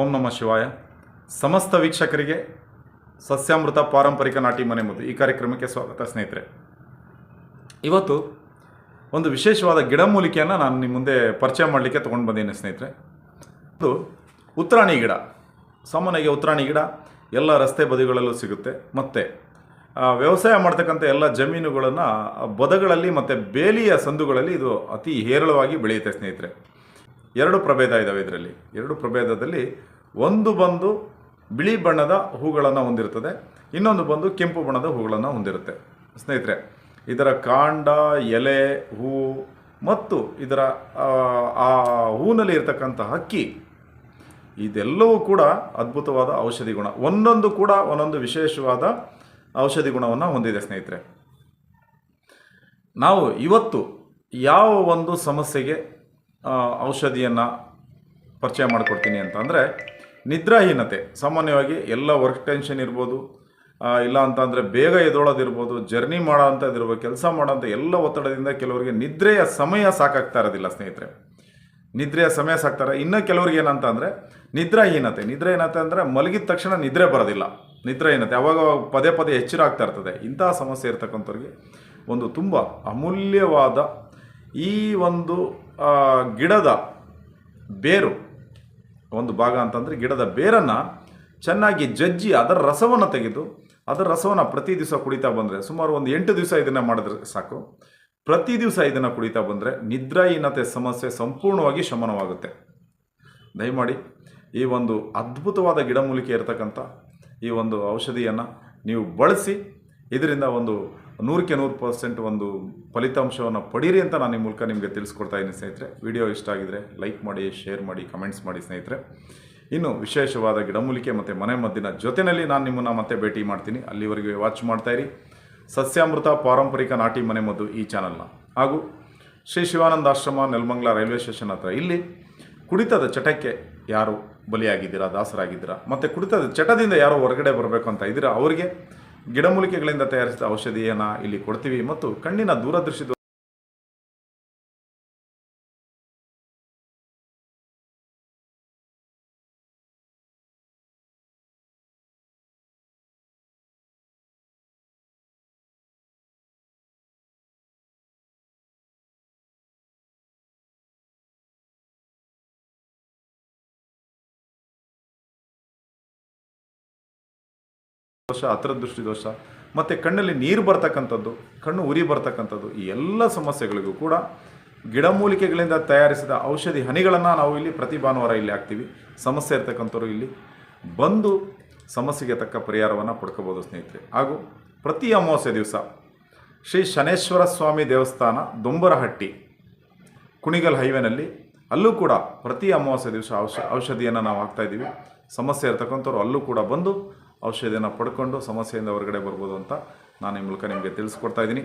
ಓಂ ನಮಃ ಶಿವಾಯ. ಸಮಸ್ತ ವೀಕ್ಷಕರಿಗೆ ಸಸ್ಯಾಮೃತ ಪಾರಂಪರಿಕ ನಾಟಿ ಮನೆ ಮದ್ದು ಈ ಕಾರ್ಯಕ್ರಮಕ್ಕೆ ಸ್ವಾಗತ ಸ್ನೇಹಿತರೆ. ಇವತ್ತು ಒಂದು ವಿಶೇಷವಾದ ಗಿಡಮೂಲಿಕೆಯನ್ನು ನಾನು ನಿಮ್ಮ ಮುಂದೆ ಪರಿಚಯ ಮಾಡಲಿಕ್ಕೆ ತೊಗೊಂಡು ಬಂದಿದ್ದೇನೆ ಸ್ನೇಹಿತರೆ. ಇದು ಉತ್ತರಾಣಿ ಗಿಡ. ಸಾಮಾನ್ಯವಾಗಿ ಉತ್ತರಾಣಿ ಗಿಡ ಎಲ್ಲ ರಸ್ತೆ ಬದಿಗಳಲ್ಲೂ ಸಿಗುತ್ತೆ. ಮತ್ತು ವ್ಯವಸಾಯ ಮಾಡ್ತಕ್ಕಂಥ ಎಲ್ಲ ಜಮೀನುಗಳನ್ನು ಬದಗಳಲ್ಲಿ ಮತ್ತು ಬೇಲಿಯ ಸಂದುಗಳಲ್ಲಿ ಇದು ಅತಿ ಹೇರಳವಾಗಿ ಬೆಳೆಯುತ್ತೆ ಸ್ನೇಹಿತರೆ. ಎರಡು ಪ್ರಭೇದ ಇದ್ದಾವೆ ಇದರಲ್ಲಿ. ಎರಡು ಪ್ರಭೇದದಲ್ಲಿ ಒಂದು ಬಂದು ಬಿಳಿ ಬಣ್ಣದ ಹೂಗಳನ್ನು ಹೊಂದಿರುತ್ತದೆ ಇನ್ನೊಂದು ಬಂದು ಕೆಂಪು ಬಣ್ಣದ ಹೂಗಳನ್ನು ಹೊಂದಿರುತ್ತೆ. ಸ್ನೇಹಿತರೆ ಇದರ ಕಾಂಡ ಎಲೆ ಹೂ ಮತ್ತು ಇದರ ಆ, ಹೂನಲ್ಲಿ ಇರತಕ್ಕಂಥ ಹಕ್ಕಿ ಇದೆಲ್ಲವೂ ಕೂಡ ಅದ್ಭುತವಾದ ಔಷಧಿ ಗುಣ. ಒಂದೊಂದು ಕೂಡ ಒಂದೊಂದು ವಿಶೇಷವಾದ ಔಷಧಿ ಗುಣವನ್ನು ಹೊಂದಿದೆ ಸ್ನೇಹಿತರೆ. ನಾವು ಇವತ್ತು ಯಾವ ಒಂದು ಸಮಸ್ಯೆಗೆ ಔಷಧಿಯನ್ನು ಪರಿಚಯ ಮಾಡಿಕೊಡ್ತೀನಿ ಅಂತ ಅಂದರೆ ನಿದ್ರಾಹೀನತೆ. ಸಾಮಾನ್ಯವಾಗಿ ಎಲ್ಲ ವರ್ಕ್ ಟೆನ್ಷನ್ ಇರ್ಬೋದು ಇಲ್ಲ ಅಂತ ಅಂದರೆ ಬೇಗ ಎದ್ದೋಳೋದಿರ್ಬೋದು ಜರ್ನಿ ಮಾಡೋ ಅಂಥದ್ದಿರ್ಬೋದು ಕೆಲಸ ಮಾಡೋಂಥ ಎಲ್ಲ ಒತ್ತಡದಿಂದ ಕೆಲವರಿಗೆ ನಿದ್ರೆಯ ಸಮಯ ಸಾಕಾಗ್ತಾ ಇರೋದಿಲ್ಲ ಸ್ನೇಹಿತರೆ. ನಿದ್ರೆಯ ಸಮಯ ಸಾಕ್ತಾರೆ ಇನ್ನು ಕೆಲವ್ರಿಗೆ ಏನಂತ ಅಂದರೆ ನಿದ್ರಾಹೀನತೆ ನಿದ್ರಾಹೀನತೆ ಅಂದರೆ ಮಲಗಿದ ತಕ್ಷಣ ನಿದ್ರೆ ಬರೋದಿಲ್ಲ. ನಿದ್ರಾಹೀನತೆ. ಅವಾಗ ಪದೇ ಪದೇ ಎಚ್ಚರ ಆಗ್ತಾ ಇರ್ತದೆ. ಇಂತಹ ಸಮಸ್ಯೆ ಇರ್ತಕ್ಕಂಥವ್ರಿಗೆ ಒಂದು ತುಂಬ ಅಮೂಲ್ಯವಾದ ಈ ಒಂದು ಗಿಡದ ಬೇರು, ಒಂದು ಭಾಗ ಅಂತಂದರೆ ಗಿಡದ ಬೇರನ್ನು ಚೆನ್ನಾಗಿ ಜಜ್ಜಿ ಅದರ ರಸವನ್ನು ತೆಗೆದು ಅದರ ರಸವನ್ನು ಪ್ರತಿ ದಿವಸ ಕುಡಿತಾ ಬಂದರೆ, ಸುಮಾರು ಒಂದು ಎಂಟು ದಿವಸ ಇದನ್ನು ಮಾಡಿದ್ರೆ ಸಾಕು. ಪ್ರತಿ ದಿವಸ ಇದನ್ನು ಕುಡಿತಾ ಬಂದರೆ ನಿದ್ರಾಹೀನತೆ ಸಮಸ್ಯೆ ಸಂಪೂರ್ಣವಾಗಿ ಶಮನವಾಗುತ್ತೆ. ದಯಮಾಡಿ ಈ ಒಂದು ಅದ್ಭುತವಾದ ಗಿಡಮೂಲಿಕೆ ಇರತಕ್ಕಂಥ ಈ ಒಂದು ಔಷಧಿಯನ್ನು ನೀವು ಬಳಸಿ, ಇದರಿಂದ ಒಂದು ನೂರಕ್ಕೆ ನೂರು ಪರ್ಸೆಂಟ್ ಒಂದು ಫಲಿತಾಂಶವನ್ನು ಪಡೀರಿ ಅಂತ ನಾನು ಈ ಮೂಲಕ ನಿಮಗೆ ತಿಳಿಸ್ಕೊಡ್ತಾ ಇದ್ದೀನಿ ಸ್ನೇಹಿತರೆ. ವಿಡಿಯೋ ಇಷ್ಟ ಆಗಿದರೆ ಲೈಕ್ ಮಾಡಿ, ಶೇರ್ ಮಾಡಿ, ಕಮೆಂಟ್ಸ್ ಮಾಡಿ ಸ್ನೇಹಿತರೆ. ಇನ್ನು ವಿಶೇಷವಾದ ಗಿಡಮೂಲಿಕೆ ಮತ್ತು ಮನೆ ಮದ್ದಿನ ಜೊತೆಯಲ್ಲಿ ನಾನು ನಿಮ್ಮನ್ನು ಮತ್ತೆ ಭೇಟಿ ಮಾಡ್ತೀನಿ. ಅಲ್ಲಿವರೆಗೆ ವಾಚ್ ಮಾಡ್ತಾಯಿರಿ ಸಸ್ಯಾಮೃತ ಪಾರಂಪರಿಕ ನಾಟಿ ಮನೆ ಮದ್ದು ಈ ಚಾನಲ್ನ. ಹಾಗೂ ಶ್ರೀ ಶಿವಾನಂದ ಆಶ್ರಮ ನೆಲಮಂಗಲ ರೈಲ್ವೆ ಸ್ಟೇಷನ್ ಹತ್ರ ಇಲ್ಲಿ ಕುಡಿತದ ಚಟಕ್ಕೆ ಯಾರು ಬಲಿಯಾಗಿದ್ದೀರಾ, ದಾಸರಾಗಿದ್ದೀರಾ, ಮತ್ತು ಕುಡಿತದ ಚಟದಿಂದ ಯಾರು ಹೊರಗಡೆ ಬರಬೇಕು ಅಂತ ಇದ್ದೀರಾ, ಅವರಿಗೆ ಗಿಡಮೂಲಿಕೆಗಳಿಂದ ತಯಾರಿಸಿದ ಔಷಧಿಯನ್ನು ಇಲ್ಲಿ ಕೊಡ್ತೀವಿ ಮತ್ತು ಕಣ್ಣಿನ ದೂರದೃಷ್ಟಿ ದೋಷ ಹತ್ರದೃಷ್ಟಿ ದೋಷ, ಮತ್ತು ಕಣ್ಣಲ್ಲಿ ನೀರು ಬರ್ತಕ್ಕಂಥದ್ದು, ಕಣ್ಣು ಉರಿ ಬರ್ತಕ್ಕಂಥದ್ದು, ಈ ಎಲ್ಲ ಸಮಸ್ಯೆಗಳಿಗೂ ಕೂಡ ಗಿಡಮೂಲಿಕೆಗಳಿಂದ ತಯಾರಿಸಿದ ಔಷಧಿ ಹನಿಗಳನ್ನು ನಾವು ಇಲ್ಲಿ ಪ್ರತಿ ಭಾನುವಾರ ಇಲ್ಲಿ ಹಾಕ್ತೀವಿ. ಸಮಸ್ಯೆ ಇರ್ತಕ್ಕಂಥವ್ರು ಇಲ್ಲಿ ಬಂದು ಸಮಸ್ಯೆಗೆ ತಕ್ಕ ಪರಿಹಾರವನ್ನು ಪಡ್ಕೋಬೋದು ಸ್ನೇಹಿತರೆ. ಹಾಗೂ ಪ್ರತಿ ಅಮಾವಾಸ್ಯೆ ದಿವಸ ಶ್ರೀ ಶನೇಶ್ವರ ಸ್ವಾಮಿ ದೇವಸ್ಥಾನ ದೊಂಬರಹಟ್ಟಿ, ಕುಣಿಗಲ್ ಹೈವೇನಲ್ಲಿ ಅಲ್ಲೂ ಕೂಡ ಪ್ರತಿ ಅಮಾವಾಸ್ಯ ದಿವಸ ಔಷ, ಔಷಧಿಯನ್ನು ನಾವು ಹಾಕ್ತಾ ಇದ್ದೀವಿ. ಸಮಸ್ಯೆ ಇರ್ತಕ್ಕಂಥವ್ರು ಅಲ್ಲೂ ಕೂಡ ಬಂದು ಔಷಧಿಯನ್ನು ಪಡ್ಕೊಂಡು ಸಮಸ್ಯೆಯಿಂದ ಹೊರಗಡೆ ಬರ್ಬೋದು ಅಂತ ನಾನು ಈ ಮೂಲಕ ನಿಮಗೆ ತಿಳಿಸ್ಕೊಡ್ತಾ ಇದ್ದೀನಿ.